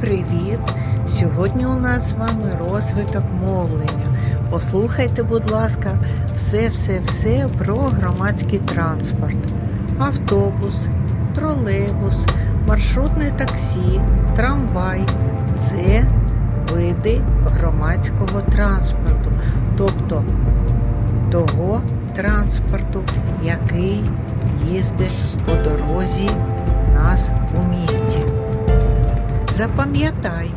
привіт! Сьогодні у нас з вами розвиток мовлення. Послухайте, будь ласка, все-все-все про громадський транспорт. Автобус, тролейбус, маршрутне таксі, трамвай це види громадського транспорту, тобто того транспорту, який їздить по дорозі нас у місті. Запам'ятай,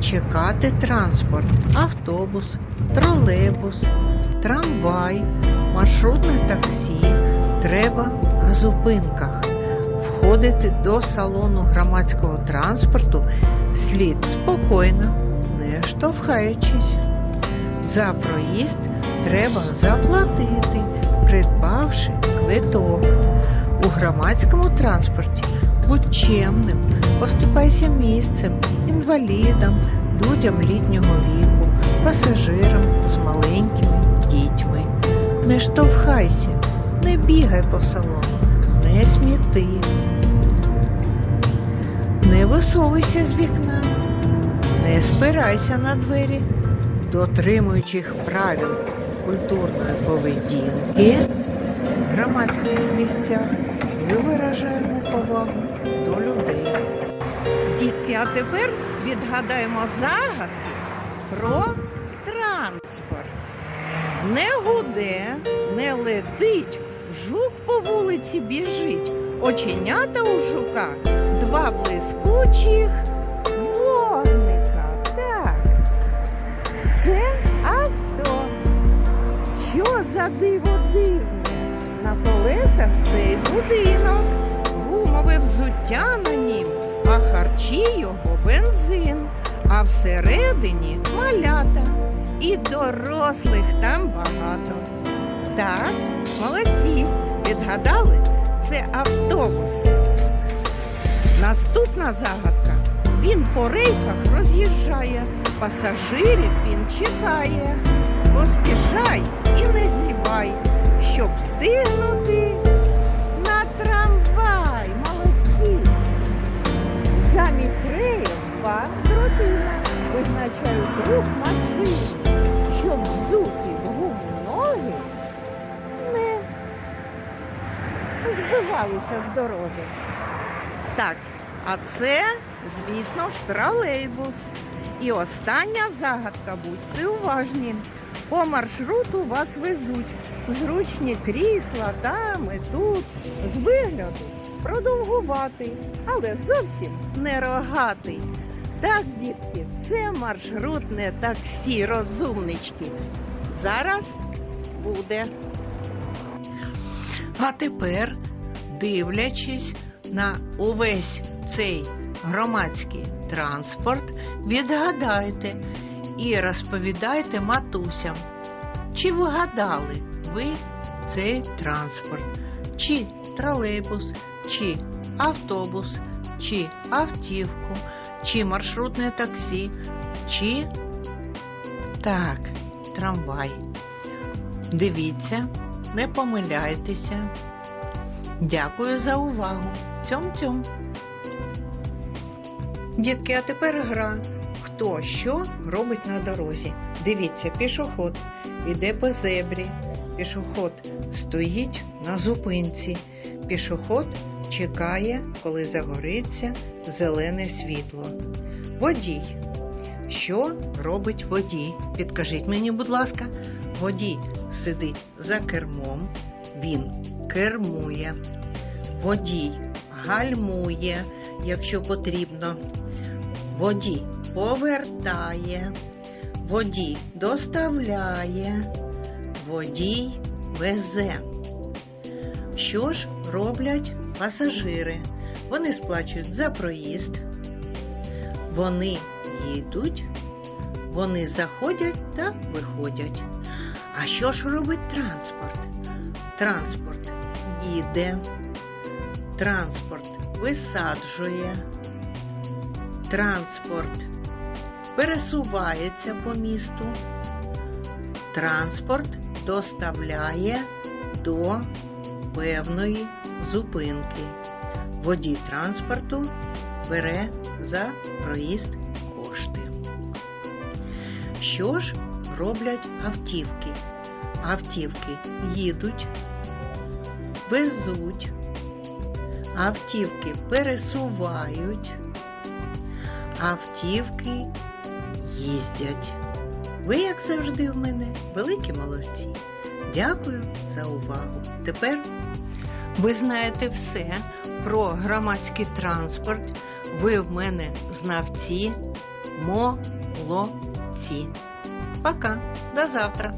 чекати транспорт, автобус, тролейбус, трамвай, маршрутне таксі треба на зупинках. Входити до салону громадського транспорту слід спокійно, не штовхаючись. За проїзд треба заплатити, придбавши квиток. У громадському транспорті будь чемним, поступайся місцем інвалідам, людям літнього віку, пасажирам з маленькими дітьми. Не штовхайся, не бігай по салону, не сміти. Не висовуйся з вікна, не спирайся на двері, дотримуючих правил культурної поведінки в громадських місцях ми виражаємо повагу до людей. Дітки, а тепер відгадаємо загадки про транспорт. Не гуде, не летить, жук по вулиці біжить. Оченята у жука два блискучих вогника. Так. Це авто. Що за диво дивне? На колесах цей будинок, гумове взуття на нім, а харчі його бензин, а всередині малята і дорослих там багато. Так, молодці, відгадали, це автобус. Наступна загадка. Він по рейках роз'їжджає, пасажирів він чекає. Поспішай і не злівай, щоб встигнути визначають рух щоб взуті в ноги не збивалися з дороги. Так, а це, звісно ж, тролейбус. І остання загадка, будьте уважні. По маршруту вас везуть. Зручні крісла там і тут. З вигляду продовгуватий, але зовсім не рогатий. Так, дітки, це маршрутне таксі, розумнички. Зараз буде. А тепер, дивлячись на увесь цей громадський транспорт, відгадайте і розповідайте матусям, чи вгадали ви цей транспорт, чи тролейбус, чи автобус, чи автівку, чи маршрутне таксі, чи так, трамвай. Дивіться, не помиляйтеся. Дякую за увагу. Цьом-цьом. Дітки, а тепер гра. Хто що робить на дорозі? Дивіться, пішоход іде по зебрі. Пішоход стоїть на зупинці. Пішоход чекає, коли загориться зелене світло. Водій. Що робить водій? Підкажіть мені, будь ласка, водій сидить за кермом, він кермує. Водій гальмує, якщо потрібно. Водій повертає, водій доставляє, водій везе. Що ж роблять пасажири? Вони сплачують за проїзд, вони їдуть, вони заходять та виходять. А що ж робить транспорт? Транспорт їде, транспорт висаджує, транспорт пересувається по місту, транспорт доставляє до певної зупинки. Водій транспорту бере за проїзд кошти. Що ж роблять автівки? Автівки їдуть, везуть, автівки пересувають, автівки їздять. Ви, як завжди, в мене великі молодці. Дякую за увагу. Тепер ви знаєте все про громадський транспорт. Ви в мене знавці, молодці. Пока, до завтра.